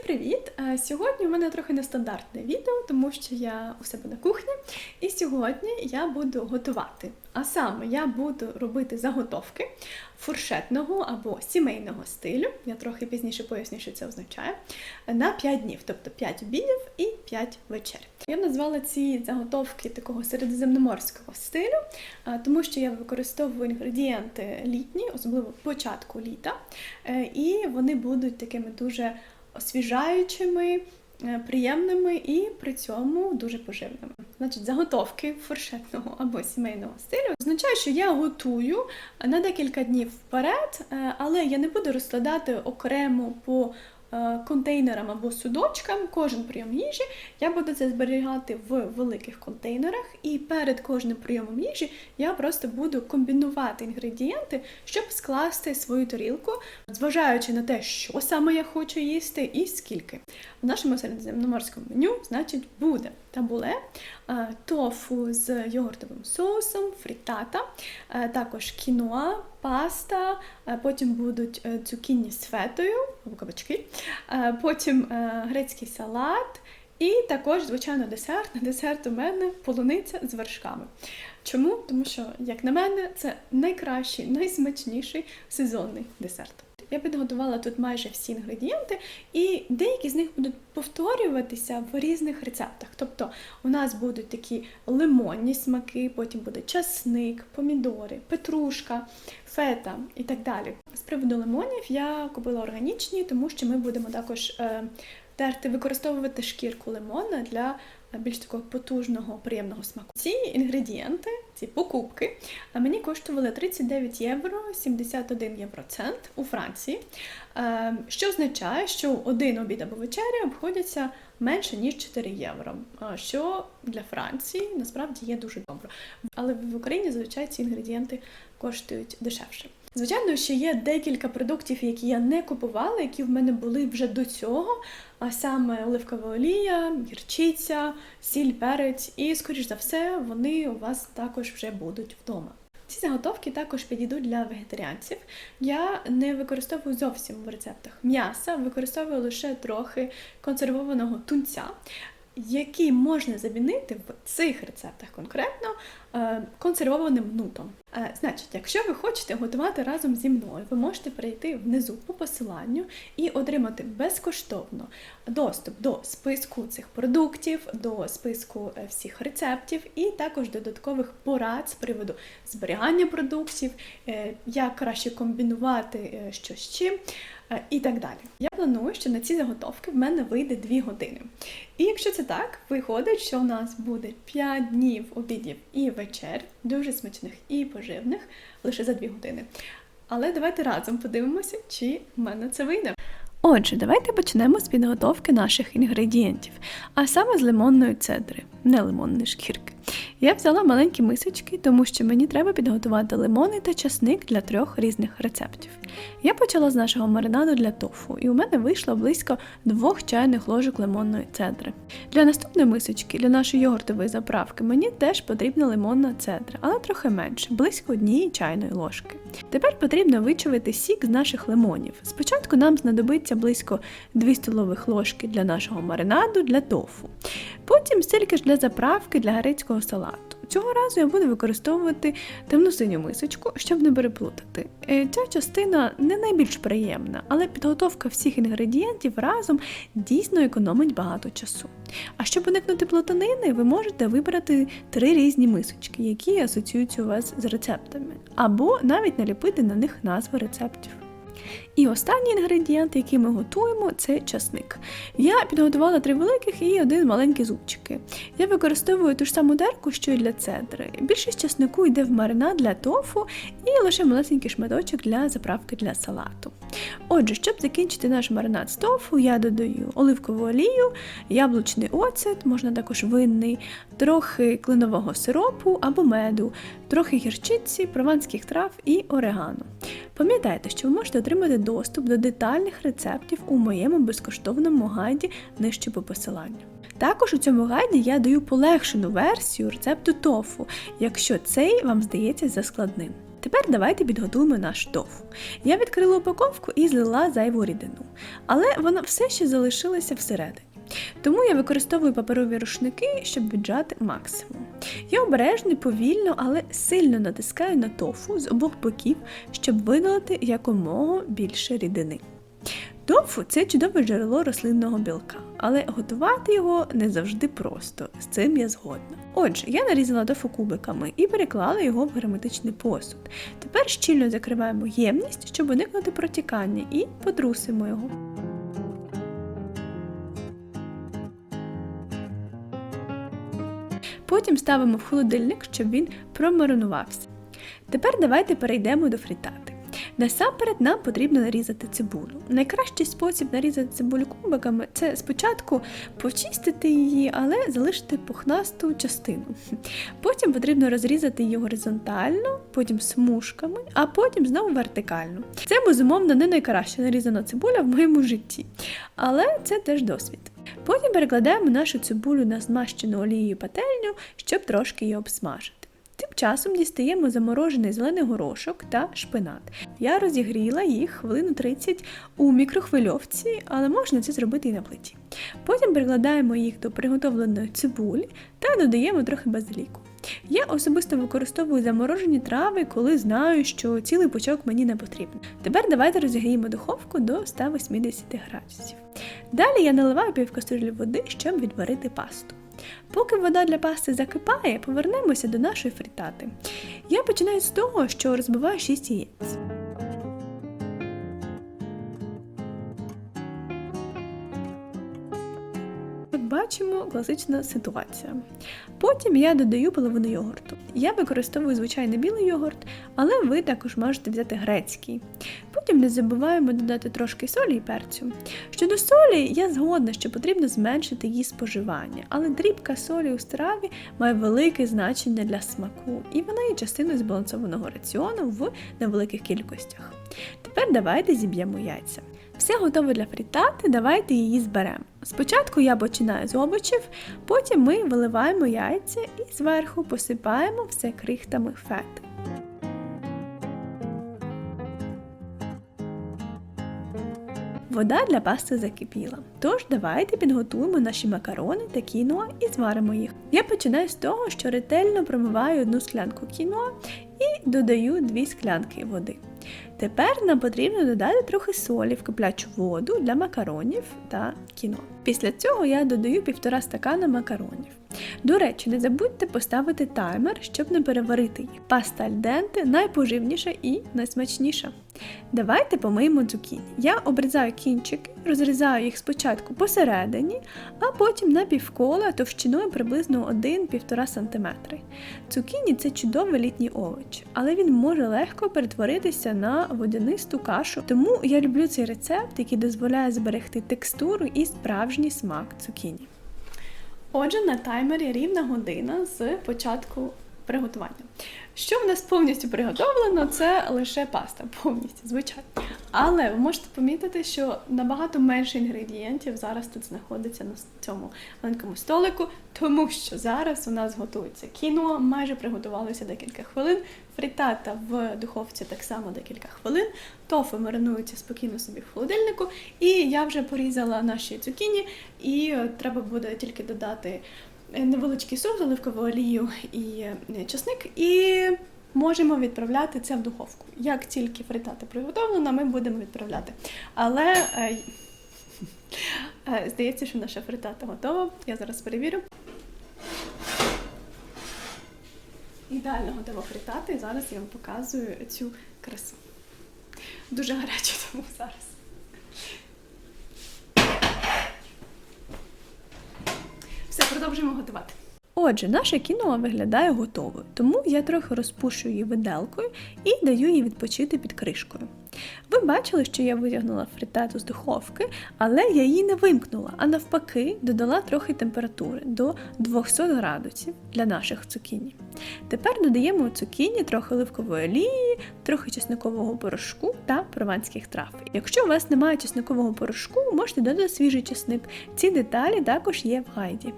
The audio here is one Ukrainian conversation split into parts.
Всім привіт! Е, Сьогодні у мене трохи нестандартне відео, тому що я у себе на кухні, і сьогодні я буду готувати. А саме я буду робити заготовки фуршетного або сімейного стилю. Я трохи пізніше поясню, що це означає. На 5 днів, тобто 5 обідів і 5 вечер. Я назвала ці заготовки такого середземноморського стилю, е, тому що я використовую інгредієнти літні, особливо початку літа, е, і вони будуть такими дуже освіжаючими, е, приємними і при цьому дуже поживними. Значить, заготовки фуршетного або сімейного стилю означає, що я готую на декілька днів вперед, е, але я не буду розкладати окремо по контейнерам або судочкам кожен прийом їжі. Я буду це зберігати в великих контейнерах, і перед кожним прийомом їжі я просто буду комбінувати інгредієнти, щоб скласти свою тарілку, зважаючи на те, що саме я хочу їсти і скільки. В нашому середземноморському меню, значить, буде табуле, е, тофу з йогуртовим соусом, фрітата, е, також кіноа, паста, е, потім будуть е, цукіні з фетою або кабачки, е, потім грецький салат. І також, звичайно, десерт. Десерт у мене полуниця з вершками. Чому? Тому що, як на мене, це найкращий, найсмачніший сезонний десерт. Я підготувала тут майже всі інгредієнти, і деякі з них будуть повторюватися в різних рецептах. Тобто у нас будуть такі лимонні смаки, потім буде часник, помідори, петрушка, фета і так далі. З приводу лимонів я купила органічні, тому що ми будемо також е, терти, використовувати шкірку лимона для більш такого потужного, приємного смаку. Ці інгредієнти, ці покупки, е, мені коштували 39 євро 71 євроцент у Франції, Е, що означає, що один обід або вечеря обходяться менше ніж 4 євро, е, що для Франції насправді є дуже добре. Але в Україні зазвичай ці інгредієнти коштують дешевше. Звичайно, ще є декілька продуктів, які я не купувала, які в мене були вже до цього, а саме оливкова олія, гірчиця, сіль, перець, і, скоріш за все, вони у вас також вже будуть вдома. Ці заготовки також підійдуть для вегетаріанців. Я не використовую зовсім в рецептах м'яса, використовую лише трохи консервованого тунця, який можна замінити в цих рецептах конкретно е, консервованим нутом. Е, Значить, якщо ви хочете готувати разом зі мною, ви можете перейти внизу по посиланню і отримати безкоштовно доступ до списку цих продуктів, до списку е, всіх рецептів і також додаткових порад з приводу зберігання продуктів, як краще комбінувати що з чим. Е, І так далі. Я планую, що на ці заготовки в мене вийде 2 години. І якщо це так, виходить, що у нас буде 5 днів обідів і вечер, дуже смачних і поживних, лише за 2 години. Але давайте разом подивимося, чи в мене це вийде. Отже, давайте почнемо з підготовки наших інгредієнтів, а саме з лимонної цедри, не лимонної шкірки. Я взяла маленькі мисочки, тому що мені треба підготувати лимони та часник для трьох різних рецептів. Я почала з нашого маринаду для тофу, і у мене вийшло близько двох чайних ложок лимонної цедри. Для наступної мисочки, для нашої йогуртової заправки, мені теж потрібна лимонна цедра, але трохи менше, близько однієї чайної ложки. Тепер потрібно вичавити сік з наших лимонів. Спочатку нам знадобиться близько 2 столових ложки для нашого маринаду для тофу. Потім стільки ж для заправки для грецького салату. Цього разу я буду використовувати темно-синю мисочку, щоб не переплутати. Е, Ця частина не найбільш приємна, але підготовка всіх інгредієнтів разом дійсно економить багато часу. А щоб уникнути плутанини, ви можете вибрати три різні мисочки, які асоціюються у вас з рецептами, або навіть наліпити на них назви рецептів. І останній інгредієнт, який ми готуємо, це часник. Я підготувала три великих і один маленький зубчики. Я використовую ту ж саму дерку, що й для цедри. Більшість часнику йде в маринад для тофу і лише малесенький шматочок для заправки для салату. Отже, щоб закінчити наш маринад з тофу, я додаю оливкову олію, яблучний оцет, можна також винний, трохи клинового сиропу або меду, трохи гірчиці, прованських трав і орегано. Пам'ятайте, що ви можете отримати доступ до детальних рецептів у моєму безкоштовному гайді нижче по посиланню. Також у цьому гайді я даю полегшену версію рецепту тофу, якщо цей вам здається заскладним. Тепер давайте підготуємо наш тофу. Я відкрила упаковку і злила зайву рідину, але вона все ще залишилася всередині. Тому я використовую паперові рушники, щоб віджати максимум. Я обережно, повільно, але сильно натискаю на тофу з обох боків, щоб видалити якомога більше рідини. Тофу це чудове джерело рослинного білка, але готувати його не завжди просто, з цим я згодна. Отже, я нарізала тофу кубиками і переклала його в герметичний посуд. Тепер щільно закриваємо ємність, щоб уникнути протікання, і потрусимо його. Потім ставимо в холодильник, щоб він промаринувався. Тепер давайте перейдемо до фрітати. Насамперед нам потрібно нарізати цибулю. Найкращий спосіб нарізати цибулю кубиками це спочатку почистити її, але залишити пухнасту частину. Потім потрібно розрізати її горизонтально, потім смужками, а потім знову вертикально. Це безумовно не найкраща нарізана цибуля в моєму житті, але це теж досвід. Потім перекладаємо нашу цибулю на змащену олією пательню, щоб трошки її обсмажити. Тим часом дістаємо заморожений зелений горошок та шпинат. Я розігріла їх хвилину 30 у мікрохвильовці, але можна це зробити і на плиті. Потім прикладаємо їх до приготовленої цибулі та додаємо трохи базиліку. Я особисто використовую заморожені трави, коли знаю, що цілий пучок мені не потрібен. Тепер давайте розігріємо духовку до 180 градусів. Далі я наливаю пів каструлі води, щоб відварити пасту. Поки вода для пасти закипає, повернемося до нашої фрітати. Я починаю з того, що розбиваю 6 яєць. Бачимо, класична ситуація. Потім я додаю половину йогурту. Я використовую звичайний білий йогурт, але ви також можете взяти грецький. Потім не забуваємо додати трошки солі і перцю. Щодо солі, я згодна, що потрібно зменшити її споживання, але дрібка солі у страві має велике значення для смаку, і вона є частиною збалансованого раціону в невеликих кількостях. Тепер давайте зіб'ємо яйця. Все готове для фрітати, давайте її зберемо. Спочатку я починаю з овочів, потім ми виливаємо яйця і зверху посипаємо все крихтами фети. Вода для пасти закипіла. Тож давайте підготуємо наші макарони та кіноа і зваримо їх. Я починаю з того, що ретельно промиваю одну склянку кіноа і додаю дві склянки води. Тепер нам потрібно додати трохи солі в киплячу воду для макаронів та кіно. Після цього я додаю півтора стакана макаронів. До речі, не забудьте поставити таймер, щоб не переварити їх. Паста альденте найпоживніша і найсмачніша. Давайте помиємо цукіні. Я обрізаю кінчики, розрізаю їх спочатку посередині, а потім на півкола товщиною приблизно 1-1,5 см. Цукіні це чудовий літній овоч, але він може легко перетворитися на водянисту кашу. Тому я люблю цей рецепт, який дозволяє зберегти текстуру і справжній смак цукіні. Отже, на таймері рівна година з початку приготування. Що в нас повністю приготовлено, це лише паста, повністю, звичайно. Але ви можете помітити, що набагато менше інгредієнтів зараз тут знаходиться на цьому маленькому столику, тому що зараз у нас готується кіно, майже приготувалося декілька хвилин. Фрітата в духовці так само декілька хвилин. Тофу маринується спокійно собі в холодильнику. І я вже порізала наші цукіні, і треба буде тільки додати невеличкий соус, оливкову олію і е, чесник, і можемо відправляти це в духовку. Як тільки фритата приготовлена, ми будемо відправляти. Але е, е, здається, що наша фритата готова. Я зараз перевірю. Ідеально готова фритата, і зараз я вам показую цю красу. Дуже гаряче тому зараз. Все, продовжуємо готувати. Отже, наше кіно виглядає готовою, тому я трохи розпушую її виделкою і даю їй відпочити під кришкою. Ви бачили, що я витягнула фритату з духовки, але я її не вимкнула, а навпаки, додала трохи температури до 200 градусів для наших цукіні. Тепер додаємо у цукіні трохи оливкової олії, трохи чесникового порошку та прованських трав. Якщо у вас немає чесникового порошку, можете додати свіжий чесник. Ці деталі також є в гайді.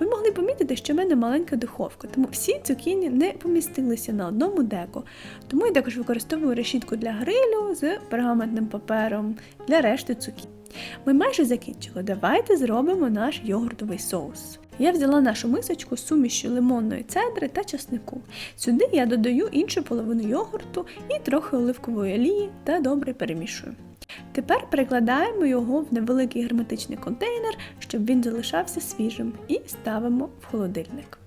Ви могли помітити, що в мене маленька духовка, тому всі цукіні не помістилися на одному деко. Тому я також використовую решітку для грилю з пергаментним папером для решти цукіні. Ми майже закінчили. Давайте зробимо наш йогуртовий соус. Я взяла нашу мисочку з сумішю лимонної цедри та часнику. Сюди я додаю іншу половину йогурту і трохи оливкової олії та добре перемішую. Тепер перекладаємо його в невеликий герметичний контейнер, щоб він залишався свіжим, і ставимо в холодильник.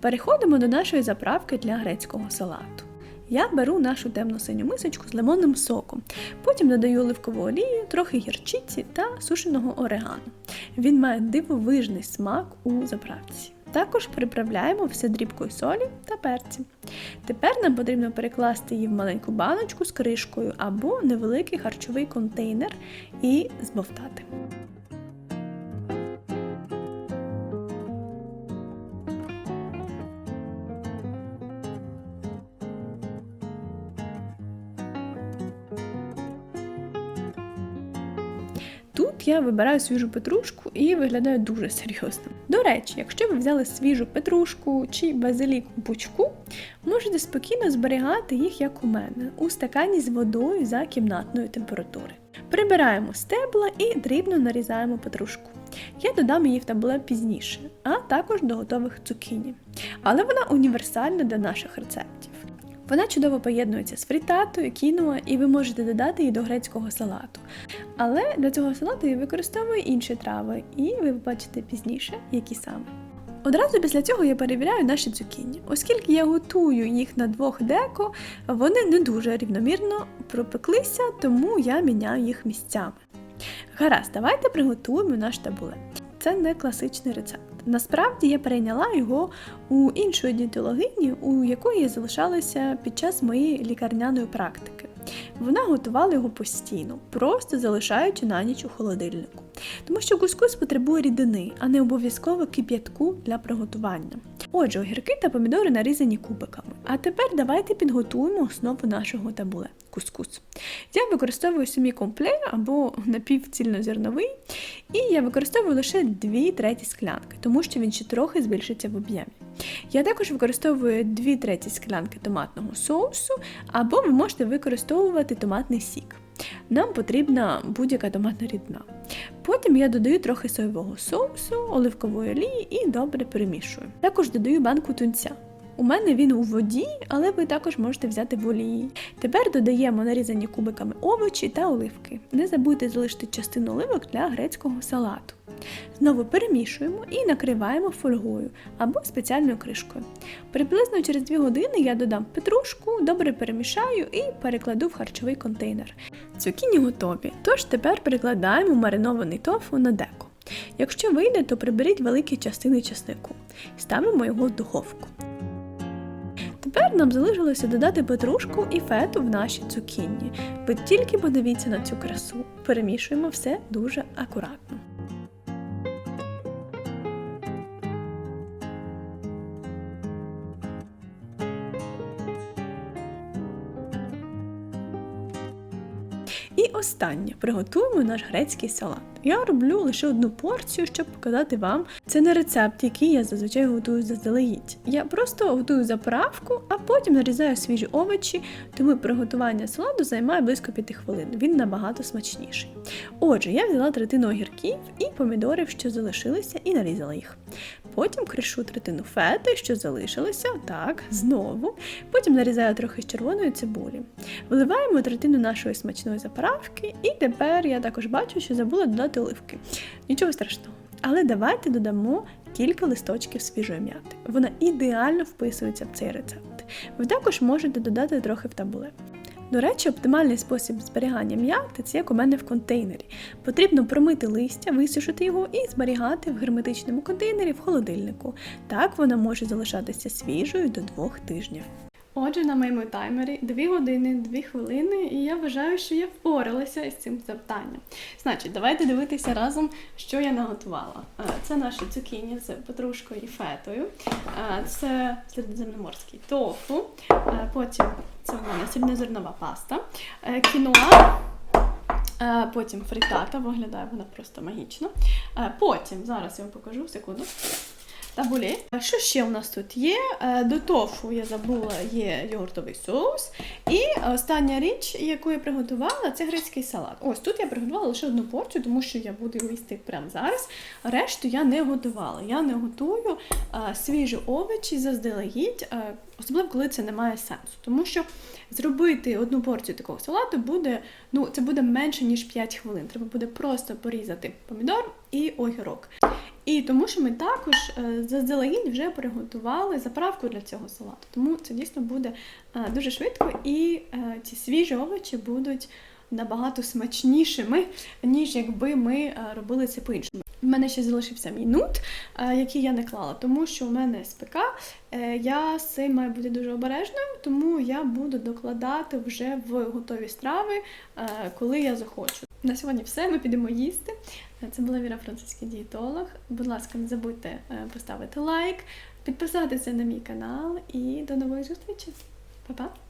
Переходимо до нашої заправки для грецького салату. Я беру нашу темно-синю мисочку з лимонним соком, потім додаю оливкову олію, трохи гірчиці та сушеного орегану. Він має дивовижний смак у заправці. Також приправляємо все дрібкою солі та перці. Тепер нам потрібно перекласти її в маленьку баночку з кришкою або невеликий харчовий контейнер і збовтати. Тут я вибираю свіжу петрушку і виглядаю дуже серйозно. До речі, якщо ви взяли свіжу петрушку чи базилік у пучку, можете спокійно зберігати їх, як у мене, у стакані з водою за кімнатної температури. Прибираємо стебла і дрібно нарізаємо петрушку. Я додам її в табле пізніше, а також до готових цукіні. Але вона універсальна для наших рецептів. Вона чудово поєднується з фрітатою, кіноа, і ви можете додати її до грецького салату. Але для цього салату я використовую інші трави, і ви побачите пізніше, які саме. Одразу після цього я перевіряю наші цукіні. Оскільки я готую їх на двох деко, вони не дуже рівномірно пропеклися, тому я міняю їх місцями. Гаразд, давайте приготуємо наш табуле. Це не класичний рецепт. Насправді я перейняла його у іншої дієтологині, у якої я залишалася під час моєї лікарняної практики. Вона готувала його постійно, просто залишаючи на ніч у холодильнику. Тому що кускус потребує рідини, а не обов'язково кип'ятку для приготування. Отже, огірки та помідори нарізані кубиками. А тепер давайте підготуємо основу нашого табуле кускус. Я використовую самі компле або напівцільнозерновий, і я використовую лише 2 треті склянки, тому що він ще трохи збільшиться в об'ємі. Я також використовую 2 треті склянки томатного соусу, або ви можете використовувати томатний сік. Нам потрібна будь-яка томатна рідна. Потім я додаю трохи соєвого соусу, оливкової олії і добре перемішую. Також додаю банку тунця. У мене він у воді, але ви також можете взяти в олії. Тепер додаємо нарізані кубиками овочі та оливки. Не забудьте залишити частину оливок для грецького салату. Знову перемішуємо і накриваємо фольгою або спеціальною кришкою. Приблизно через 2 години я додам петрушку, добре перемішаю і перекладу в харчовий контейнер. Цукіні готові, тож тепер перекладаємо маринований тофу на деко. Якщо вийде, то приберіть великі частини часнику. Ставимо його в духовку. Тепер нам залишилося додати петрушку і фету в наші цукінні. Ви тільки подивіться на цю красу. Перемішуємо все дуже акуратно. І останнє приготуємо наш грецький салат. Я роблю лише одну порцію, щоб показати вам. Це не рецепт, який я зазвичай готую заздалегідь. Я просто готую заправку, а потім нарізаю свіжі овочі, тому приготування салату займає близько 5 хвилин. Він набагато смачніший. Отже, я взяла третину огірків і помідорів, що залишилися, і нарізала їх. Потім кришу третину фети, що залишилося, так, знову. Потім нарізаю трохи з червоної цибулі. Вливаємо третину нашої смачної заправки, і тепер я також бачу, що забула додати оливки. Нічого страшного. Але давайте додамо кілька листочків свіжої м'яти. Вона ідеально вписується в цей рецепт. Ви також можете додати трохи в табуле. До речі, оптимальний спосіб зберігання м'яти це як у мене в контейнері. Потрібно промити листя, висушити його і зберігати в герметичному контейнері в холодильнику. Так вона може залишатися свіжою до двох тижнів. Отже, на моєму таймері 2 години, 2 хвилини, і я вважаю, що я впоралася із цим завданням. Значить, давайте дивитися разом, що я наготувала. Це наші цукіні з петрушкою і фетою. Це середземноморський тофу. Потім це в мене срібнозернова паста, е, кіноа. Потім фрітата, виглядає вона просто магічно. Потім, зараз я вам покажу секунду. Табулі. А Що ще у нас тут є? Е, До тофу я забула, є йогуртовий соус. І остання річ, яку я приготувала, це грецький салат. Ось тут я приготувала лише одну порцію, тому що я буду їсти прямо зараз. Решту я не готувала. Я не готую е, свіжі овочі заздалегідь, е, особливо коли це не має сенсу. Тому що зробити одну порцію такого салату буде, ну, це буде менше, ніж 5 хвилин. Треба буде просто порізати помідор і огірок. І тому що ми також е, заздалегідь вже приготували заправку для цього салату. Тому це дійсно буде е, дуже швидко, і е, ці свіжі овочі будуть набагато смачнішими, ніж якби ми робили це по-іншому. У мене ще залишився мій нут, який я не клала, тому що у мене СПК. Я з цим маю бути дуже обережною, тому я буду докладати вже в готові страви, коли я захочу. На сьогодні все. Ми підемо їсти. Це була Віра французький дієтолог. Будь ласка, не забудьте е, поставити лайк, підписатися на мій канал і до нової зустрічі. Па-па!